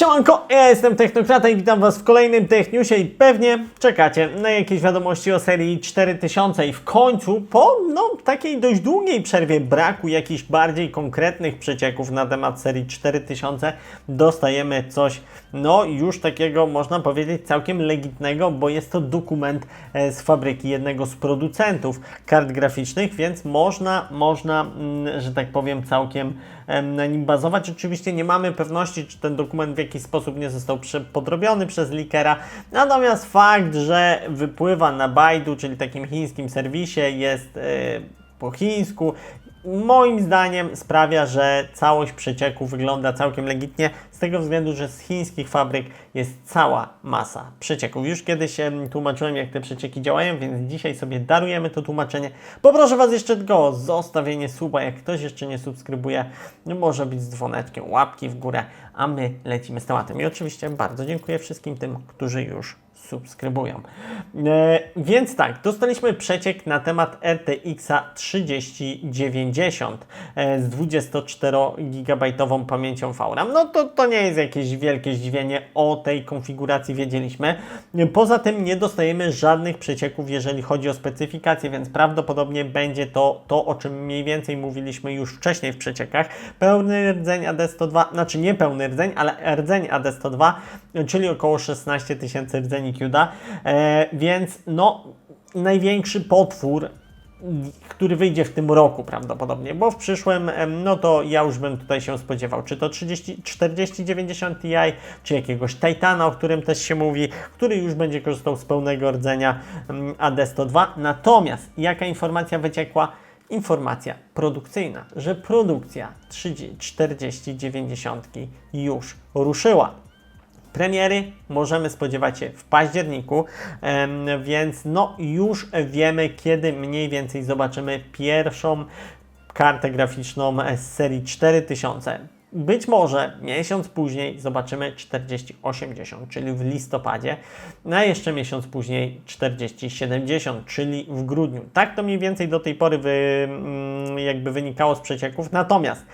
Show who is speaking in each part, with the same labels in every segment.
Speaker 1: Siemanko, ja jestem Technokrata i witam Was w kolejnym Techniusie i pewnie czekacie na jakieś wiadomości o serii 4000 i w końcu po no, takiej dość długiej przerwie braku jakichś bardziej konkretnych przecieków na temat serii 4000 dostajemy coś no już takiego można powiedzieć całkiem legitnego, bo jest to dokument e, z fabryki jednego z producentów kart graficznych, więc można, można, mm, że tak powiem całkiem em, na nim bazować. Oczywiście nie mamy pewności, czy ten dokument w jakiś sposób nie został podrobiony przez Likera, natomiast fakt, że wypływa na Baidu, czyli takim chińskim serwisie, jest e, po chińsku, moim zdaniem sprawia, że całość przecieku wygląda całkiem legitnie, z tego względu, że z chińskich fabryk jest cała masa przecieków. Już kiedyś em, tłumaczyłem, jak te przecieki działają, więc dzisiaj sobie darujemy to tłumaczenie. Poproszę Was jeszcze tylko o zostawienie suba, jak ktoś jeszcze nie subskrybuje, no może być z dzwoneczkiem, łapki w górę, a my lecimy z tematem. I oczywiście bardzo dziękuję wszystkim tym, którzy już subskrybują. E, więc tak, dostaliśmy przeciek na temat RTX 3090 e, z 24-gigabajtową pamięcią VRAM. No to, to nie jest jakieś wielkie zdziwienie, o tej konfiguracji wiedzieliśmy. Poza tym nie dostajemy żadnych przecieków, jeżeli chodzi o specyfikację, więc prawdopodobnie będzie to to, o czym mniej więcej mówiliśmy już wcześniej w przeciekach. Pełny rdzeń AD102, znaczy nie pełny rdzeń, ale rdzeń AD102, czyli około 16 tysięcy rdzeni E, więc no największy potwór który wyjdzie w tym roku prawdopodobnie, bo w przyszłym, no to ja już bym tutaj się spodziewał, czy to 30, 4090 Ti, czy jakiegoś Titana, o którym też się mówi, który już będzie korzystał z pełnego rdzenia em, AD102. Natomiast jaka informacja wyciekła? Informacja produkcyjna, że produkcja 30 4090 już ruszyła. Premiery możemy spodziewać się w październiku, więc no już wiemy, kiedy mniej więcej zobaczymy pierwszą kartę graficzną z serii 4000. Być może miesiąc później zobaczymy 4080, czyli w listopadzie, a jeszcze miesiąc później 4070, czyli w grudniu. Tak to mniej więcej do tej pory wy, mm, jakby wynikało z przecieków. Natomiast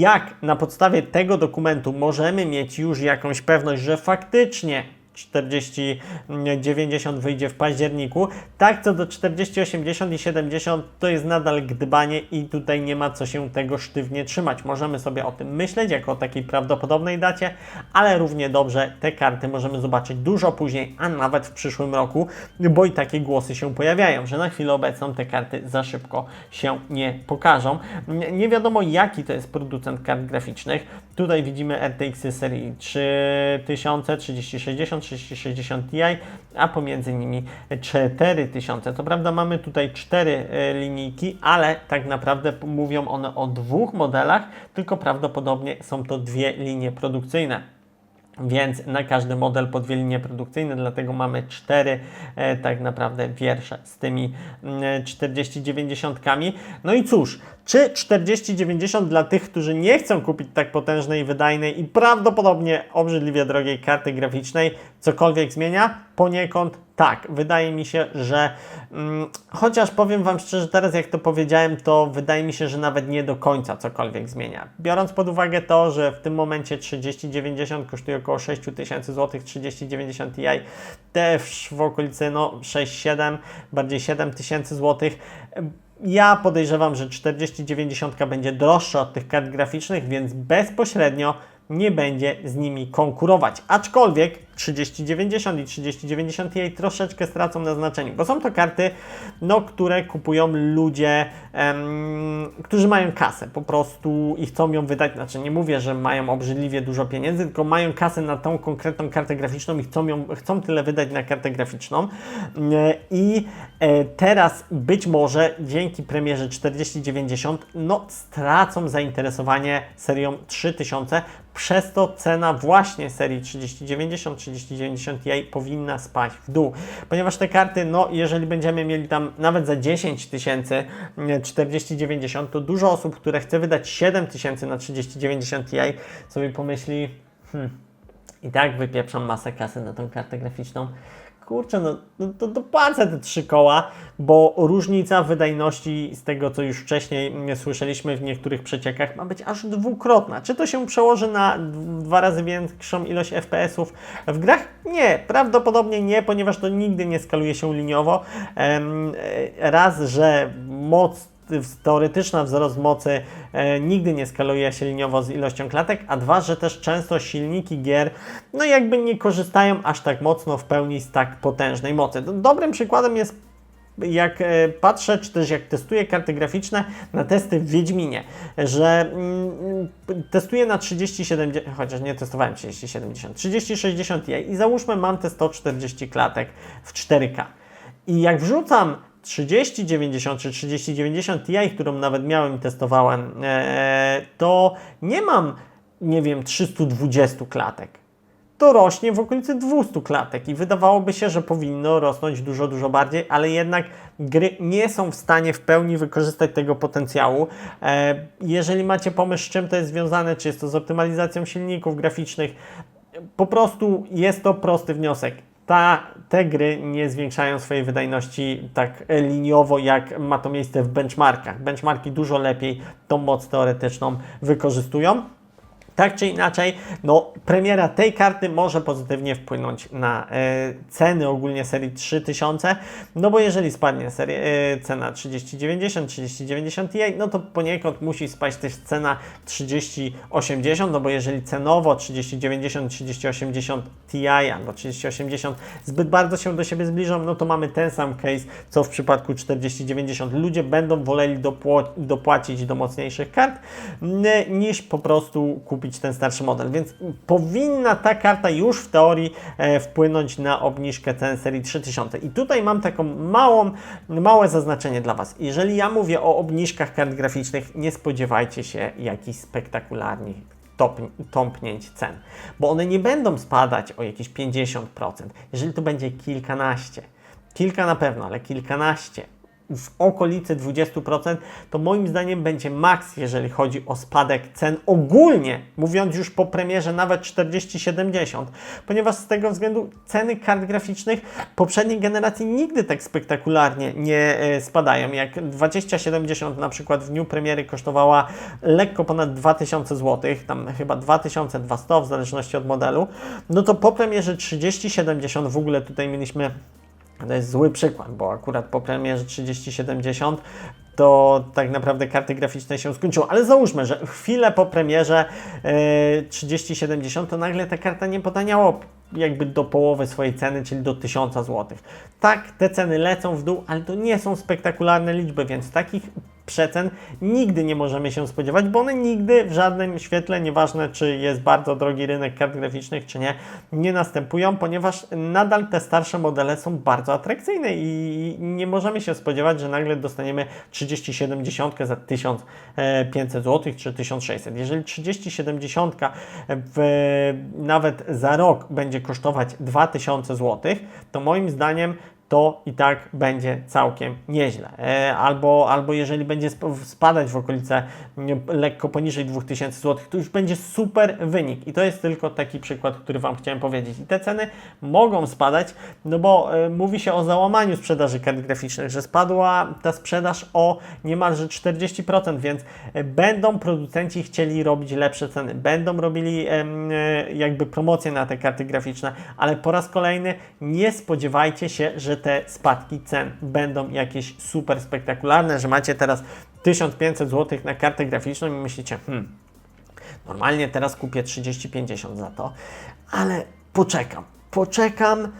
Speaker 1: jak na podstawie tego dokumentu możemy mieć już jakąś pewność, że faktycznie 40-90 wyjdzie w październiku. Tak co do 40, 80 i 70 to jest nadal gdybanie i tutaj nie ma co się tego sztywnie trzymać. Możemy sobie o tym myśleć jako o takiej prawdopodobnej dacie, ale równie dobrze te karty możemy zobaczyć dużo później, a nawet w przyszłym roku, bo i takie głosy się pojawiają, że na chwilę obecną te karty za szybko się nie pokażą. Nie wiadomo jaki to jest producent kart graficznych. Tutaj widzimy RTX serii 3000, 3060, 3060 Ti, a pomiędzy nimi 4000. Co prawda mamy tutaj cztery e, linijki, ale tak naprawdę mówią one o dwóch modelach, tylko prawdopodobnie są to dwie linie produkcyjne. Więc na każdy model po dwie linie produkcyjne, dlatego mamy cztery e, tak naprawdę wiersze z tymi mm, 40-90. No i cóż, czy 40-90 dla tych, którzy nie chcą kupić tak potężnej, wydajnej i prawdopodobnie obrzydliwie drogiej karty graficznej, cokolwiek zmienia? Poniekąd tak. Wydaje mi się, że mm, chociaż powiem Wam szczerze, teraz jak to powiedziałem, to wydaje mi się, że nawet nie do końca cokolwiek zmienia. Biorąc pod uwagę to, że w tym momencie 3090 kosztuje około 6000 zł, 3090 Ti też w okolicy no 6-7, bardziej 7000 zł. Ja podejrzewam, że 4090 będzie droższa od tych kart graficznych, więc bezpośrednio nie będzie z nimi konkurować. Aczkolwiek 3090 i 3090 Ti troszeczkę stracą na znaczeniu, bo są to karty, no, które kupują ludzie, em, którzy mają kasę po prostu i chcą ją wydać. Znaczy, nie mówię, że mają obrzydliwie dużo pieniędzy, tylko mają kasę na tą konkretną kartę graficzną i chcą, ją, chcą tyle wydać na kartę graficzną. E, I e, teraz być może dzięki premierze 4090 no, stracą zainteresowanie serią 3000. Przez to cena właśnie serii 3090, 3090 Ti powinna spaść w dół, ponieważ te karty, no jeżeli będziemy mieli tam nawet za 10 tysięcy 4090, to dużo osób, które chce wydać 7 tysięcy na 3090 Ti sobie pomyśli, hmm, i tak wypieprzam masę kasy na tą kartę graficzną. Kurczę, no, no to dopłacę te trzy koła, bo różnica wydajności z tego, co już wcześniej słyszeliśmy w niektórych przeciekach, ma być aż dwukrotna. Czy to się przełoży na dwa razy większą ilość FPS-ów w grach? Nie, prawdopodobnie nie, ponieważ to nigdy nie skaluje się liniowo. E, Raz, że moc teoretyczna wzrost mocy e, nigdy nie skaluje się liniowo z ilością klatek, a dwa, że też często silniki gier no jakby nie korzystają aż tak mocno w pełni z tak potężnej mocy. Do- Dobrym przykładem jest jak e, patrzę, czy też jak testuję karty graficzne na testy w Wiedźminie, że mm, testuję na 3070, chociaż nie testowałem 3070, 3060 Ti i załóżmy mam te 140 klatek w 4K. I jak wrzucam 3090 czy 3090 Ti, którą nawet miałem i testowałem, e, to nie mam, nie wiem, 320 klatek. To rośnie w okolicy 200 klatek i wydawałoby się, że powinno rosnąć dużo, dużo bardziej, ale jednak gry nie są w stanie w pełni wykorzystać tego potencjału. E, jeżeli macie pomysł, z czym to jest związane, czy jest to z optymalizacją silników graficznych, po prostu jest to prosty wniosek. Ta, te gry nie zwiększają swojej wydajności tak e, liniowo, jak ma to miejsce w benchmarkach. Benchmarki dużo lepiej tą moc teoretyczną wykorzystują. Tak czy inaczej, no, premiera tej karty może pozytywnie wpłynąć na e, ceny ogólnie serii 3000, no bo jeżeli spadnie seria, e, cena 3090, 3090 Ti, no to poniekąd musi spaść też cena 3080, no bo jeżeli cenowo 3090, 3080 Ti albo 3080 zbyt bardzo się do siebie zbliżą, no to mamy ten sam case, co w przypadku 4090. Ludzie będą woleli dopłacić do mocniejszych kart, niż po prostu kupić ten starszy model, więc powinna ta karta już w teorii e, wpłynąć na obniżkę cen serii 3000. I tutaj mam taką małą, małe zaznaczenie dla Was. Jeżeli ja mówię o obniżkach kart graficznych, nie spodziewajcie się jakichś spektakularnych tąpnięć cen, bo one nie będą spadać o jakieś 50%. Jeżeli to będzie kilkanaście, kilka na pewno, ale kilkanaście, w okolicy 20%, to moim zdaniem będzie maks, jeżeli chodzi o spadek cen ogólnie, mówiąc już po premierze nawet 40-70, ponieważ z tego względu ceny kart graficznych poprzedniej generacji nigdy tak spektakularnie nie e, spadają. Jak 2070 na przykład w dniu premiery kosztowała lekko ponad 2000 zł, tam chyba 2200 w zależności od modelu, no to po premierze 3070 w ogóle tutaj mieliśmy to jest zły przykład, bo akurat po premierze 3070 to tak naprawdę karty graficzne się skończyły. Ale załóżmy, że chwilę po premierze e, 3070 to nagle ta karta nie potaniała jakby do połowy swojej ceny, czyli do 1000 zł. Tak, te ceny lecą w dół, ale to nie są spektakularne liczby, więc takich przecen nigdy nie możemy się spodziewać, bo one nigdy w żadnym świetle, nieważne czy jest bardzo drogi rynek kart graficznych, czy nie, nie następują, ponieważ nadal te starsze modele są bardzo atrakcyjne i nie możemy się spodziewać, że nagle dostaniemy 3070 za 1500 zł czy 1600. Jeżeli 3070 w, nawet za rok będzie kosztować 2000 zł, to moim zdaniem to i tak będzie całkiem nieźle. E, Albo, albo jeżeli będzie sp- spadać w okolice mm, lekko poniżej 2000 zł, to już będzie super wynik. I to jest tylko taki przykład, który Wam chciałem powiedzieć. I te ceny mogą spadać, no bo e, mówi się o załamaniu sprzedaży kart graficznych, że spadła ta sprzedaż o niemalże 40%, więc e, będą producenci chcieli robić lepsze ceny, będą robili jakby promocje na te karty graficzne, ale po raz kolejny nie spodziewajcie się, że te spadki cen będą jakieś super spektakularne, że macie teraz 1500 zł na kartę graficzną i myślicie, hmm, normalnie teraz kupię 30-50 za to, ale poczekam, poczekam,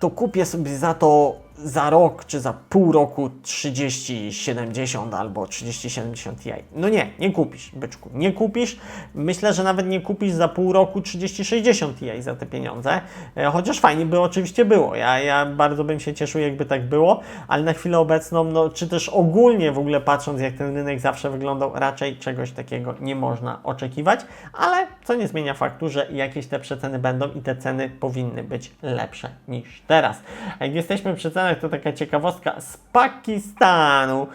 Speaker 1: to kupię sobie za to za rok czy za pół roku 30-70 albo 30-70 Ti. No nie, nie kupisz, byczku, nie kupisz. Myślę, że nawet nie kupisz za pół roku 30-60 Ti za te pieniądze, e, chociaż fajnie by oczywiście było. Ja, ja bardzo bym się cieszył, jakby tak było, ale na chwilę obecną, no, czy też ogólnie w ogóle patrząc, jak ten rynek zawsze wyglądał, raczej czegoś takiego nie można oczekiwać, ale co nie zmienia faktu, że jakieś te przeceny będą i te ceny powinny być lepsze niż teraz. Jak jesteśmy przy cenach, to taka ciekawostka z Pakistanu.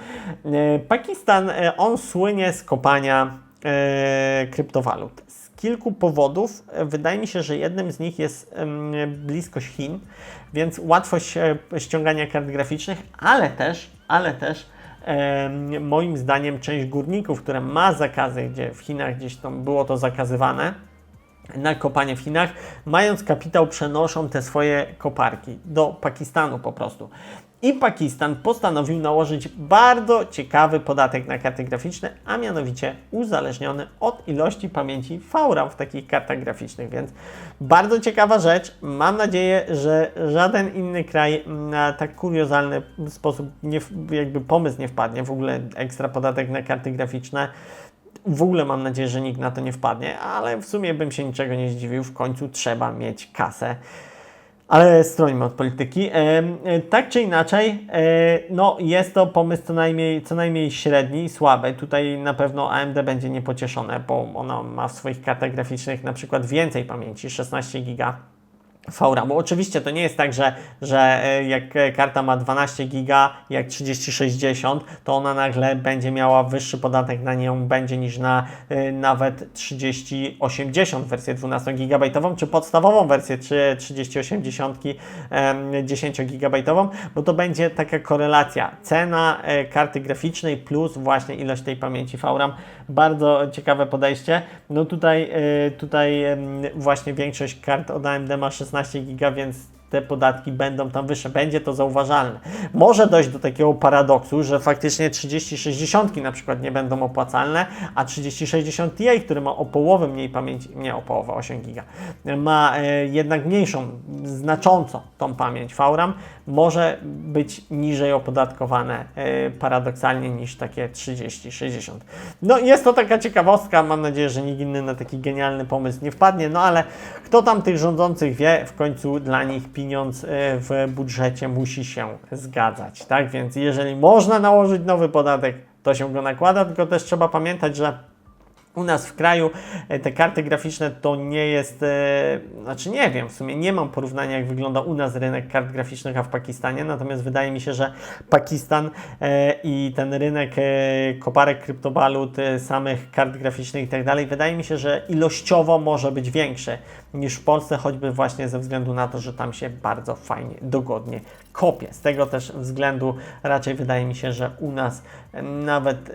Speaker 1: E, Pakistan, e, on słynie z kopania e, kryptowalut. Z kilku powodów. Wydaje mi się, że jednym z nich jest bliskość Chin, więc łatwość ściągania kart graficznych, ale też, ale też moim zdaniem część górników, które ma zakazy, gdzie w Chinach gdzieś tam było to zakazywane, na kopanie w Chinach, mając kapitał, przenoszą te swoje koparki do Pakistanu po prostu. I Pakistan postanowił nałożyć bardzo ciekawy podatek na karty graficzne, a mianowicie uzależniony od ilości pamięci VRAM w takich kartach graficznych, więc bardzo ciekawa rzecz. Mam nadzieję, że żaden inny kraj na tak kuriozalny sposób, nie, jakby pomysł nie wpadnie, w ogóle ekstra podatek na karty graficzne. W ogóle mam nadzieję, że nikt na to nie wpadnie, ale w sumie bym się niczego nie zdziwił. W końcu trzeba mieć kasę. Ale strońmy od polityki. E, e, tak czy inaczej, e, no jest to pomysł co najmniej, co najmniej średni, słaby. Tutaj na pewno AMD będzie niepocieszone, bo ona ma w swoich kartach graficznych na przykład więcej pamięci, 16 giga. VRAMu. Oczywiście to nie jest tak, że, że e, jak e, karta ma 12 giga, jak 3060, to ona nagle będzie miała wyższy podatek na nią będzie niż na y, nawet 3080 wersję 12 gigabajtową, czy podstawową wersję czy 3080 em, 10 gigabajtową, bo to będzie taka korelacja cena e, karty graficznej plus właśnie ilość tej pamięci VRAM. Bardzo ciekawe podejście. No tutaj, e, tutaj em, właśnie większość kart od AMD ma 16 giga, więc te podatki będą tam wyższe, będzie to zauważalne. Może dojść do takiego paradoksu, że faktycznie 3060 na przykład nie będą opłacalne, a 3060 Ti, który ma o połowę mniej pamięci, nie o połowę, 8 giga, ma e, jednak mniejszą, znacząco tą pamięć VRAM, może być niżej opodatkowane e, paradoksalnie niż takie 30-60. No jest to taka ciekawostka, mam nadzieję, że nikt inny na taki genialny pomysł nie wpadnie, no ale kto tam tych rządzących wie, w końcu dla nich pieniądz e, w budżecie musi się zgadzać, tak? Więc jeżeli można nałożyć nowy podatek, to się go nakłada, tylko też trzeba pamiętać, że u nas w kraju e, te karty graficzne to nie jest, e, znaczy nie wiem, w sumie nie mam porównania jak wygląda u nas rynek kart graficznych, a w Pakistanie, natomiast wydaje mi się, że Pakistan i ten rynek koparek kryptowalut, samych kart graficznych i tak dalej, wydaje mi się, że ilościowo może być większy niż w Polsce, choćby właśnie ze względu na to, że tam się bardzo fajnie, dogodnie kopie. Z tego też względu raczej wydaje mi się, że u nas nawet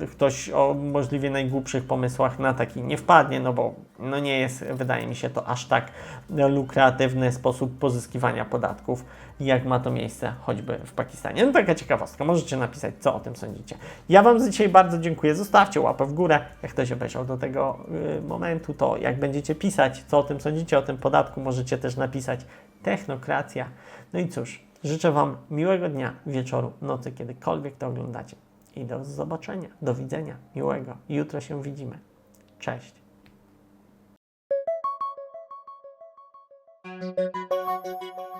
Speaker 1: e, ktoś o możliwie najgłupszych pomysłach na taki nie wpadnie, no bo no nie jest, wydaje mi się, to aż tak lukratywny sposób pozyskiwania podatków, jak ma to miejsce choćby w Pakistanie. No taka ciekawostka, możecie napisać, co o tym sądzicie. Ja Wam dzisiaj bardzo dziękuję, zostawcie łapę w górę, jak ktoś obejrzał do tego y, momentu, to jak będziecie pisać, co o tym sądzicie, o tym podatku, możecie też napisać technokracja. No i cóż, życzę Wam miłego dnia, wieczoru, nocy, kiedykolwiek to oglądacie. I do zobaczenia, do widzenia, miłego. Jutro się widzimy. Cześć. Thank you.